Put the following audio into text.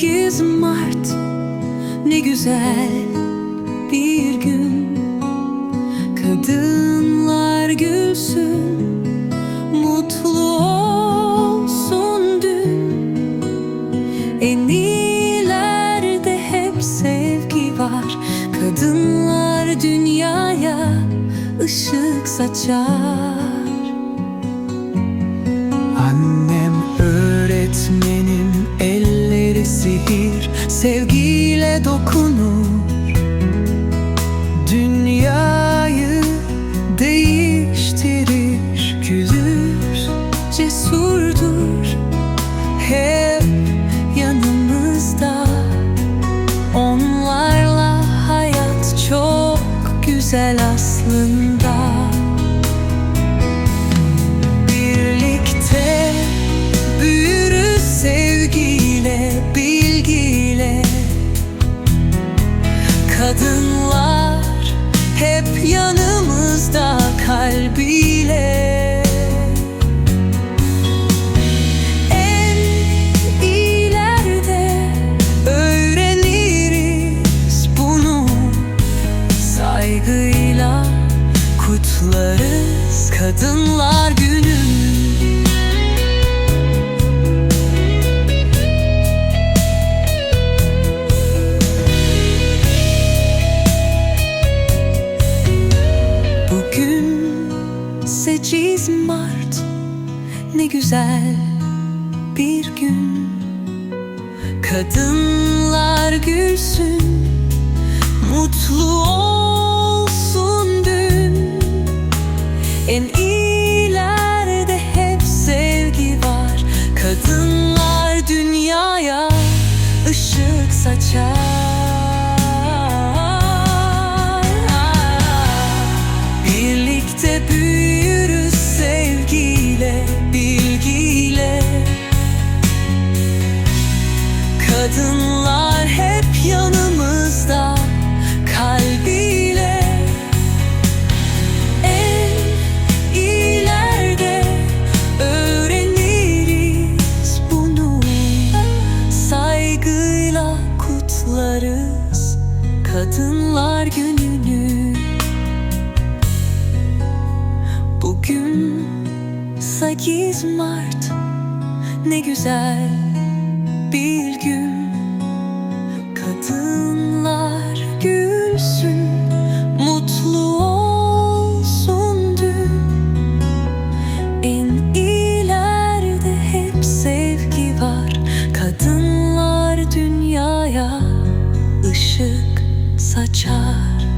Bugün 8 Mart Ne güzel bir gün. Kadınlar gülsün Mutlu olsun dün. En iyilerde hep sevgi var. Kadınlar dünyaya ışık saçar. Annem sevgiyle dokunur. Dünyayı değiştirir Gülür, cesurdur. Hep yanımızda. Onlarla hayat çok güzel aslında Kadınlar hep yanımızda kalbiyle. En ileride öğreniriz bunu. Saygıyla kutlarız Kadınlar Günü 8 Mart Ne güzel bir gün. Kadınlar gülsün Mutlu olsun dün. En iyilerde hep sevgi var. Kadınlar dünyaya ışık saçar Kadınlar hep yanımızda kalbiyle. En ileride öğreniriz bunu. Saygıyla kutlarız Kadınlar Günü'nü. Bugün 8 Mart Ne güzel Kadınlar dünyaya ışık saçar